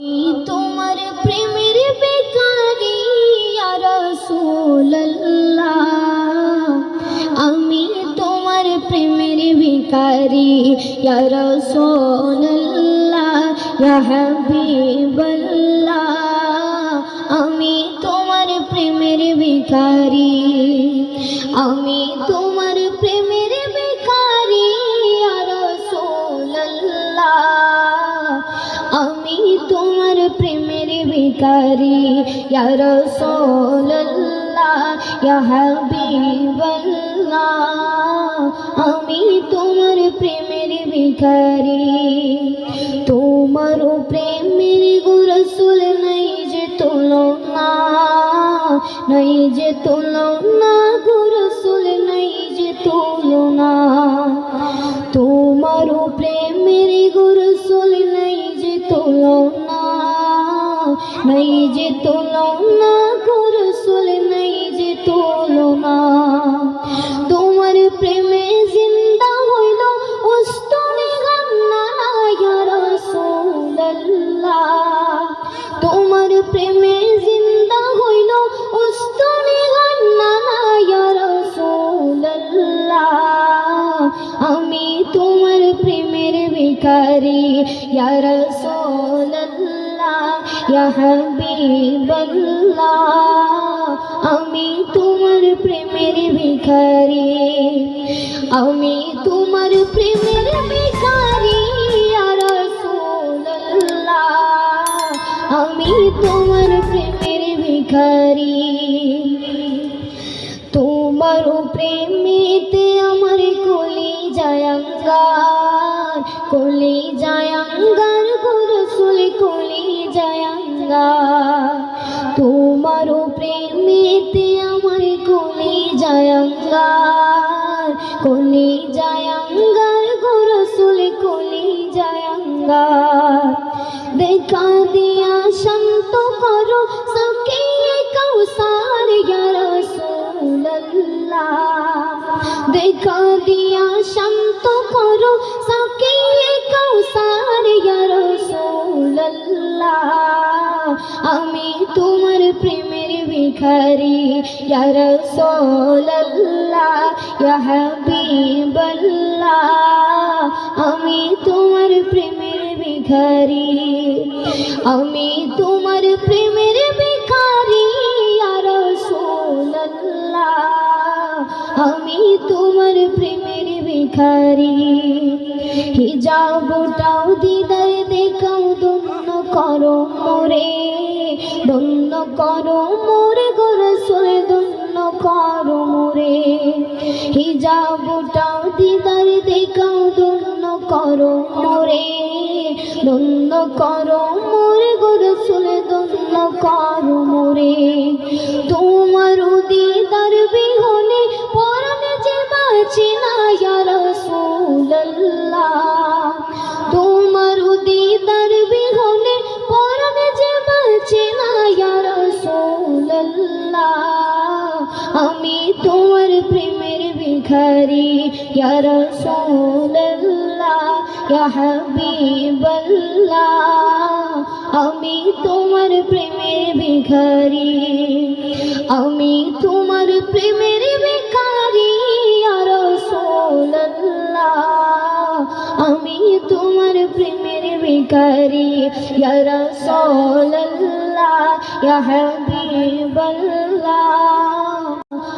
তোমার প্রেমের বেকারি আমি তোমার প্রেমের বেকারি রাসূলুল্লাহ হাবিবাল্লাহ। আমি তোমার প্রেমের বেকারি আমি তোমার তোমার প্রেমের বেকারি ইয়া রাসূলুল্লাহ, ইয়া আমি তোমার প্রেমের বেকারি তোমার প্রেমের গো রাসূল নাই যে তুলনা, নাই যে তুলনা গো রাসূল নাই যে তুলনা। নাই যে তুলনা গো রাসূল, নাই যে তুলনা। তোমার প্রেমে জিন্দা হইল উস্তনে গান্না, ইয়া রাসূলুল্লাহ। তোমার প্রেমে জিন্দা হইল উস্তনে গান্না, ইয়া রাসূলুল্লাহ। আমি তোমার প্রেমের বেকারি ইয়া রাসূলুল্লাহ। ইয়া হাবিবাল্লাহ, আমি তোমার প্রেমের ভিখারি, আমি তোমার প্রেমের ভিখারি, ইয়া রাসূলুল্লাহ, আমি তোমার প্রেমের ভিখারি। তোমার প্রেমেতে আমার কলি জায়াঙ্গার কলি জায়াঙ্গার গুরসুল কলি জায়াঙ্গার তোমার প্রেমেতে আমার কলি জায়াঙ্গার কলি জায়াঙ্গার গুরসুল কলি জায়াঙ্গার দেখা দিয়া শান্ত করো সকিয়ে কৌসার রাসূলুল্লাহ। দেখা দিয়া আমি তোমার প্রেমের ভিখারি, ইয়া রাসূলুল্লাহ, ইয়া হাবিবাল্লাহ। আমি তোমার প্রেমের ভিখারি, আমি তোমার প্রেমের আমি তোমার প্রেমের ভিখারি। হিজাবটাও দিদার দেখাও দন্য করো মোরে। দন্য করো মোরে, গোরসুল দন্য করো মোরে। হিজাবটাও দিদার দেখাও দন্য করো মোরে। দন্য করো মোরে, গোরসুল দন্য করো মোরে। তোমার প্রেমের ভিখারি ইয়া রাসূলুল্লাহ ইয়া হাবিবাল্লাহ আমি তোমার প্রেমের ভিখারি, আমি তোমার প্রেমের ভিখারি রাসূলুল্লাহ। আমি তোমার প্রেমের ভিখারি রাসূলুল্লাহ, ইয়া হাবিবাল্লাহ।